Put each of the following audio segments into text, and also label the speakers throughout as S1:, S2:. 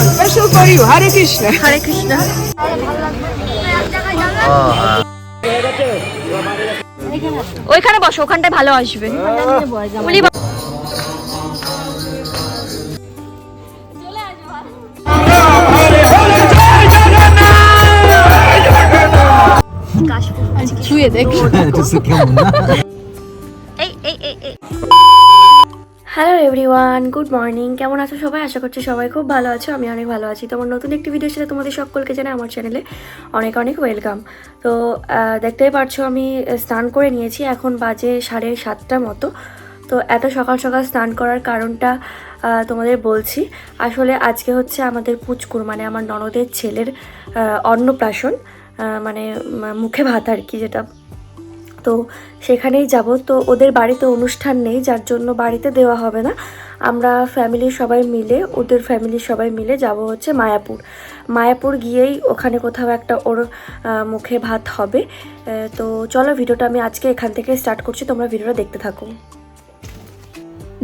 S1: special for you. Hare Krishna.
S2: হরে কৃষ্ণ ওইখানে বসো ওখানটায় ভালো আসবে উলি
S3: ছুঁয়ে দেখ
S2: হ্যালো এভরিওয়ান গুড মর্নিং কেমন আছো সবাই? আশা করছি সবাই খুব ভালো আছো। আমি অনেক ভালো আছি। তোমার নতুন একটি ভিডিও সাথে তোমাদের সকলকে জানাই আমার চ্যানেলে অনেক অনেক ওয়েলকাম তো দেখতেই পারছ আমি স্নান করে নিয়েছি। এখন বাজে সাড়ে সাতটা মতো। তো, এত সকাল সকাল স্নান করার কারণটা তোমাদের বলছি। আসলে আজকে হচ্ছে আমাদের পুচকুর মানে আমার ননদের ছেলের অন্নপ্রাশন মানে মুখে ভাত আর কি যেটা তো সেখানেই যাব। তো ওদের বাড়িতে অনুষ্ঠান নেই, যার জন্য বাড়িতে দেওয়া হবে না। আমরা ফ্যামিলির সবাই মিলে, ওদের ফ্যামিলির সবাই মিলে যাব হচ্ছে মায়াপুর। মায়াপুর গিয়েই ওখানে কোথাও একটা ওর মুখে ভাত হবে। তো চলো ভিডিওটা আমি আজকে এখান থেকে স্টার্ট করছি, তোমরা ভিডিওটা দেখতে থাকো।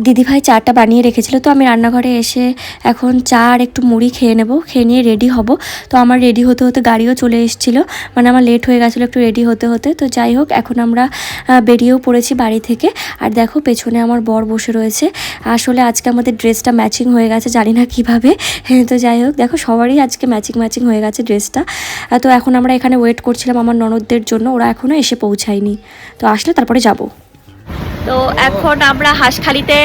S2: দিদিভাই চাটা বানিয়ে রেখেছিল, তো আমি রান্নাঘরে এসে এখন চা আর একটু মুড়ি খেয়ে নেব, খেয়ে নিয়ে রেডি হব। তো আমার রেডি হতে হতে গাড়িও চলে এসেছিল মানে আমার লেট হয়ে গেছিল একটু রেডি হতে হতে। তো যাই হোক, এখন আমরা বেরিয়েও পড়েছি বাড়ি থেকে। আর দেখো পেছনে আমার বর বসে রয়েছে। আসলে আজকে আমাদের ড্রেসটা ম্যাচিং হয়ে গেছে, জানি না কীভাবে। হ্যাঁ তো যাই হোক, দেখো সবারই আজকে ম্যাচিং ম্যাচিং হয়ে গেছে ড্রেসটা। তো এখন আমরা এখানে ওয়েট করছিলাম আমার ননদদের জন্য, ওরা এখনও এসে পৌঁছায়নি। তো আসলে তারপরে যাব। তো এখন আমরা হাঁসখালিতে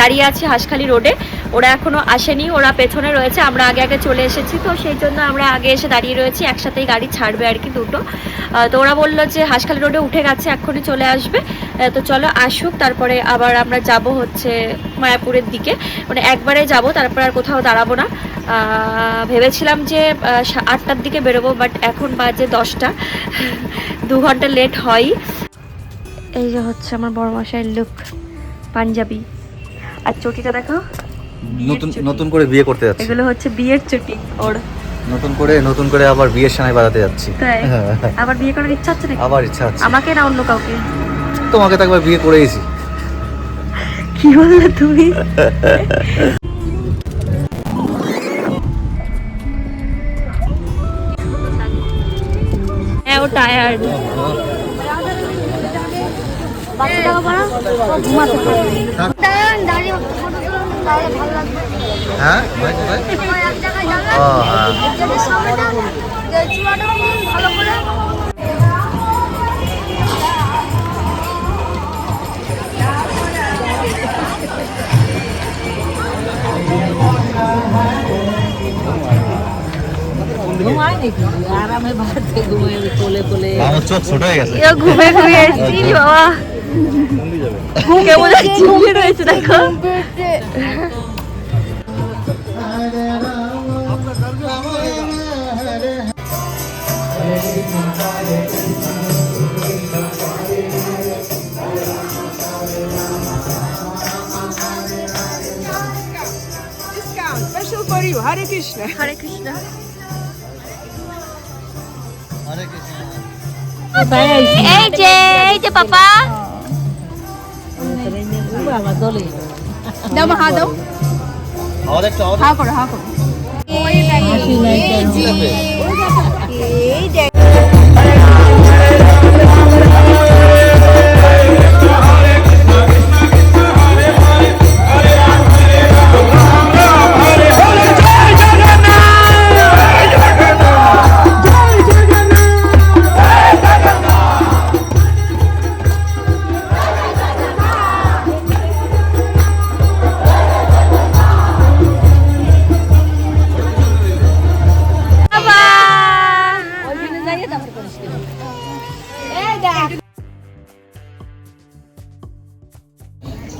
S2: দাঁড়িয়ে আছি হাঁসখালি রোডে। ওরা এখনও আসেনি, ওরা পেছনে রয়েছে, আমরা আগে আগে চলে এসেছি। তো সেই জন্য আমরা আগে এসে দাঁড়িয়ে রয়েছি, একসাথেই গাড়ি ছাড়বে আর কি দুটো। তো ওরা বলল যে হাঁসখালি রোডে উঠে গেছে, এক্ষুনি চলে আসবে। তো চলো আসুক, তারপরে আবার আমরা যাব হচ্ছে মায়াপুরের দিকে। মানে একবারে যাব, তারপর আর কোথাও দাঁড়াবো না। ভেবেছিলাম যে আটটার দিকে বেরোবো, বাট এখন বাজে দশটা। দু ঘণ্টা লেট হয় এই যে হচ্ছে আমার বড় মশাইয়ের লুক পাঞ্জাবি। আর চটিটা দেখো
S4: নতুন নতুন করে বিয়ে করতে যাচ্ছি।
S2: এগুলো হচ্ছে বিয়ের চটি ওর।
S4: নতুন করে নতুন করে আবার বিয়ের সানাই বাজাতে যাচ্ছি।
S2: তাই? আবার বিয়ে করার ইচ্ছা হচ্ছে নাকি?
S4: আবার ইচ্ছা আছে।
S2: আমাকে না অন্য কাউকে?
S4: তোমাকে তো একবার বিয়ে করেইছি।
S2: কি বললে তুমি? হ্যাঁ ও টায়ার্ড
S4: হ্যাঁ ভাই কোথায়? ও হ্যাঁ
S3: আরামে বাড়িতে ঘুমিয়ে কোলে কোলে।
S4: আমার চোখ ছোট হয়ে গেছে।
S2: এও ঘুমে ঘুমিয়ে এসেছি বাবা। কেমন চিপিয়ে রয়েছে দেখো
S1: Discount special for you. Hare Krishna.
S2: হরে কৃষ্ণ এই যে এই যে পাপা
S3: বাবা দলে।
S1: দাও মা হাত দাও।
S4: আওয়াজ
S1: করো হাওয়া করো।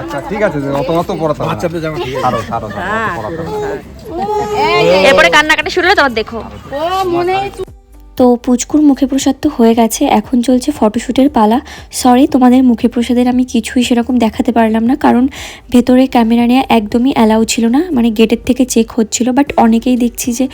S5: আচ্ছা ঠিক আছে অত অত পড়াতে বাচ্চাদের জামা ঠিক আছে। ছাড়ো ছাড়ো
S2: এরপরে কান্নাকাটি শুরু হলে তোমার দেখো। তো পুচকুর মুখে প্রসাদ তো হয়ে গেছে, এখন চলছে ফটোশ্যুটের পালা। সরি তোমাদের মুখে প্রসাদের আমি কিছুই সেরকম দেখাতে পারলাম না, কারণ ভেতরে ক্যামেরা নেওয়া একদমই অ্যালাউ ছিল না মানে গেটের থেকে চেক হচ্ছিল, বাট অনেকেই দেখছি যে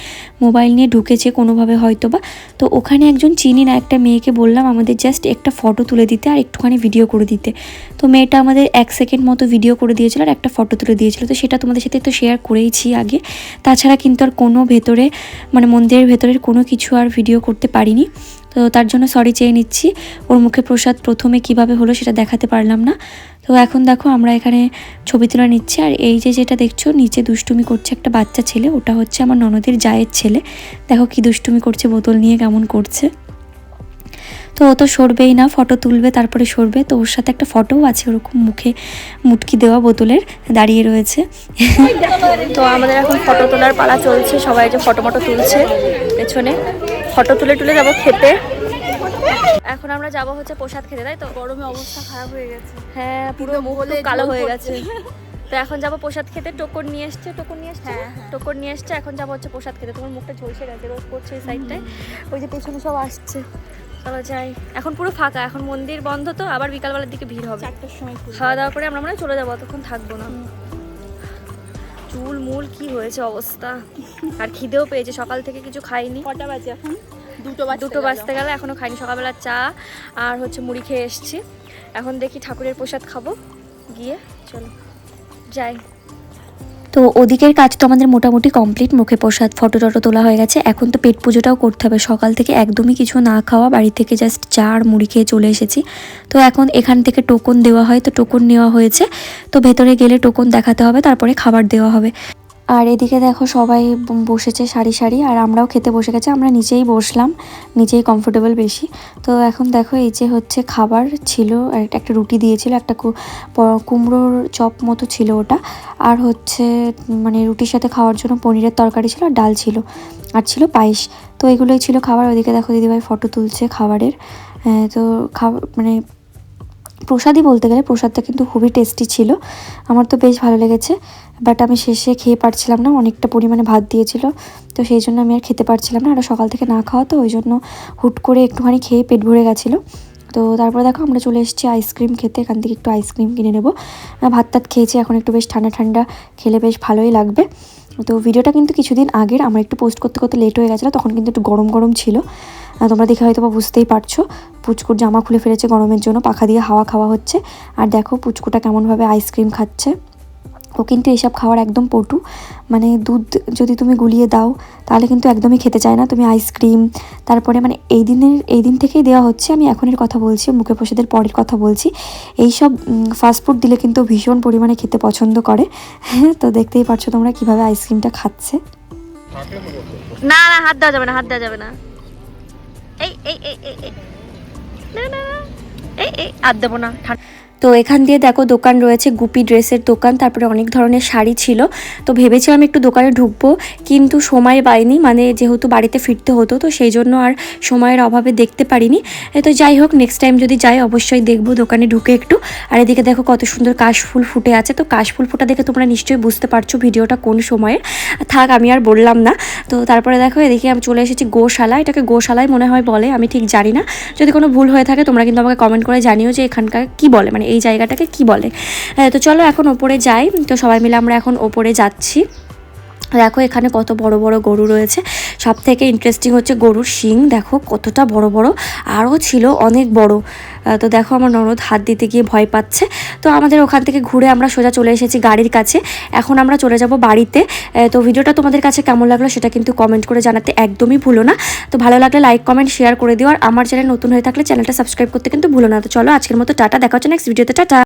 S2: মোবাইল নিয়ে ঢুকেছে কোনোভাবে হয়তো বা তো ওখানে একজন চিনি না, একটা মেয়েকে বললাম আমাদের জাস্ট একটা ফটো তুলে দিতে আর একটুখানি ভিডিও করে দিতে। তো মেয়েটা আমাদের এক সেকেন্ড মতো ভিডিও করে দিয়েছিল আর একটা ফটো তুলে দিয়েছিল, তো সেটা তোমাদের সাথে তো শেয়ার করেইছি আগে। তাছাড়া কিন্তু আর কোনো ভেতরে মানে মন্দিরের ভেতরের কোনো কিছু আর ভিডিও করতে পারিনি। তো তার জন্য সরি চেয়ে নিচ্ছি। ওর মুখে প্রসাদ প্রথমে কীভাবে হলো সেটা দেখাতে পারলাম না। তো এখন দেখো আমরা এখানে ছবি তুলে নিচ্ছি। আর এই যে যেটা দেখছ, নিচে দুষ্টুমি করছে একটা বাচ্চা ছেলে। ওটা হচ্ছে আমার ননদের জায়ের ছেলে। দেখো কি দুষ্টুমি করছে, বোতল নিয়ে কেমন করছে। তো ও তো সরবেই না ফটো তুলবে তারপরে সরবে। তো ওর সাথে একটা ফটোও আছে ওরকম মুখে মুটকি দেওয়া বোতলের দাঁড়িয়ে রয়েছে। তো আমাদের এখন ফটো তোলার পালা চলছে সবাই যে ফটো মটো তুলছে পেছনে। ফটো তুলে তুলে যাব খেতে। এখন আমরা যাব হচ্ছে প্রসাদ খেতে তাই তো?
S3: গরমে অবস্থা খারাপ হয়ে গেছে।
S2: হ্যাঁ পুরো মুখ কালো হয়ে গেছে। তো এখন যাব প্রসাদ খেতে টোকর নিয়ে এসছে টোকর নিয়ে এসছে? টোকর নিয়ে এসছে এখন যাব হচ্ছে প্রসাদ খেতে। তোমার মুখটা ঝলসে গেছে রোদ করছে এই সাইডটায় ওই যে পেছনে সব আসছে। চলো যাই। এখন পুরো ফাঁকা এখন মন্দির বন্ধ তো আবার বিকালবেলার দিকে ভিড় হবে। খাওয়া দাওয়া করে আমরা মনে চলে যাব অতক্ষণ থাকব না। চুল মূল কি হয়েছে অবস্থা? আর খিদেও পেয়েছে সকাল থেকে কিছু খাইনি।
S3: কটা বাজে এখন? দুটো
S2: দুটো বাজতে গেলে এখনও খাইনি। সকালবেলা চা আর হচ্ছে মুড়ি খেয়ে এসেছি। এখন দেখি ঠাকুরের প্রসাদ খাব। গিয়ে চলো। যাই। তো ওদিকের কাজ তো আমাদের মোটামুটি কমপ্লিট মুখে প্রসাদ ফটো টটো তোলা হয়ে গেছে। এখন তো পেট পুজোটাও করতে হবে। সকাল থেকে একদমই কিছু না খাওয়া। বাড়ি থেকে জাস্ট চা আর মুড়ি খেয়ে চলে এসেছি। তো এখন এখান থেকে টোকন দেওয়া হয়। তো টোকন নেওয়া হয়েছে। তো ভেতরে গেলে টোকন দেখাতে হবে। তারপরে খাবার দেওয়া হবে। আর এদিকে দেখো সবাই বসেছে সারি সারি আর আমরাও খেতে বসে গেছে আমরা নিচেই বসলাম নিচেই কমফোর্টেবল বেশি। তো এখন দেখো এই যে হচ্ছে খাবার ছিল একটা- রুটি দিয়েছিল একটা কুমড়োর চপ মতো ছিল ওটা আর হচ্ছে মানে রুটির সাথে খাওয়ার জন্য পনিরের তরকারি ছিল আর ডাল ছিল আর ছিল পায়েস। তো এগুলোই ছিল খাবার ওদিকে দেখো দিদিভাই ফটো তুলছে খাবারের। হ্যাঁ, তো খাবার মানে প্রসাদই বলতে গেলে প্রসাদটা কিন্তু খুবই টেস্টি ছিল। আমার তো বেশ ভালো লেগেছে বাট আমি শেষে খেয়ে পারছিলাম না, অনেকটা পরিমাণে ভাত দিয়েছিল, তো সেই জন্য আমি আর খেতে পারছিলাম না। আর সকাল থেকে না খাওয়া তো, ওই জন্য হুট করে একটুখানি খেয়ে পেট ভরে গেছিল। তো তারপরে দেখো আমরা চলে এসেছি আইসক্রিম খেতে, এখান থেকে একটু আইসক্রিম কিনে নেব। ভাত টাত খেয়েছি, এখন একটু বেশ ঠান্ডা ঠান্ডা, খেলে বেশ ভালোই লাগবে। তো ভিডিওটা কিন্তু কিছুদিন আগের, আমার একটু পোস্ট করতে করতে লেট হয়ে গেছিল, তখন কিন্তু একটু গরম গরম ছিল। তোমরা দেখে হয়তো বা বুঝতেই পারছ, পুচকুর জামা খুলে ফেলেছে গরমের জন্য, পাখা দিয়ে হাওয়া খাওয়া হচ্ছে। আর দেখো পুচকুটা কেমনভাবে আইসক্রিম খাচ্ছে। ও কিন্তু এসব খাওয়ার একদম পটু। মানে দুধ যদি তুমি গুলিয়ে দাও, তাহলে কিন্তু একদমই খেতে চায় না। তুমি আইসক্রিম তারপরে মানে এই দিনের, এই দিন থেকেই দেওয়া হচ্ছে। আমি এখনের কথা বলছি, মুখে প্রসাদের পরের কথা বলছি। এইসব ফাস্টফুড দিলে কিন্তু ভীষণ পরিমাণে খেতে পছন্দ করে। হ্যাঁ তো দেখতেই পারছ তোমরা কীভাবে আইসক্রিমটা খাচ্ছে। না না, হাত দেওয়া যাবে না, হাত দেওয়া যাবে না। এই এই এই এই এই। না না। এই এই হাত দেবো না। তো এখান দিয়ে দেখো দোকান রয়েছে, গুপি ড্রেসের দোকান, তারপরে অনেক ধরনের শাড়ি ছিল। তো ভেবেছিলাম একটু দোকানে ঢুকবো, কিন্তু সময় পাইনি মানে যেহেতু বাড়িতে ফিরতে হতো, তো সেই জন্য আর সময়ের অভাবে দেখতে পারিনি। তো যাই হোক নেক্সট টাইম যদি যাই, অবশ্যই দেখব দোকানে ঢুকে একটু। আর এদিকে দেখো কত সুন্দর কাশফুল ফুটে আছে, তো কাশফুল ফোটা দেখে তোমরা নিশ্চয়ই বুঝতে পারছ ভিডিওটা কোন সময়ের থাক, আমি আর বললাম না। তো তারপরে দেখো এদিকে আমি চলে এসেছি গোশালা এটাকে গোশালায় মনে হয় বলে, আমি ঠিক জানি না। যদি কোনো ভুল হয়ে থাকে, তোমরা কিন্তু আমাকে কমেন্ট করে জানিও যে এখানকার কি বলে মানে এই জায়গাটাকে কি বলে? তো চলো এখন ওপরে যাই। তো সবাই মিলে আমরা এখন ওপরে যাচ্ছি। দেখো, এখানে কত বড় বড় গরু রয়েছে। সব থেকে ইন্টারেস্টিং হচ্ছে গরুর শিং। দেখো, কতটা বড় বড়। আরও ছিল অনেক বড়। তো দেখো, আমার ননদ হাত দিতে গিয়ে ভয় পাচ্ছে। তো আমাদের ওখান থেকে ঘুরে আমরা সোজা চলে এসেছি গাড়ির কাছে। এখন আমরা চলে যাব বাড়িতে। তো ভিডিওটা তোমাদের কাছে কেমন লাগল সেটা কিন্তু কমেন্ট করে জানাতে একদমই ভুলো না। তো ভালো লাগলে লাইক কমেন্ট শেয়ার করে দিও। আর আমার চ্যানেল নতুন হয়ে থাকলে চ্যানেলটা সাবস্ক্রাইব করতে কিন্তু ভুলো না। তো চলো, আজকের মতো টাটা। দেখা হচ্ছে নেক্সট ভিডিওতে টাটা!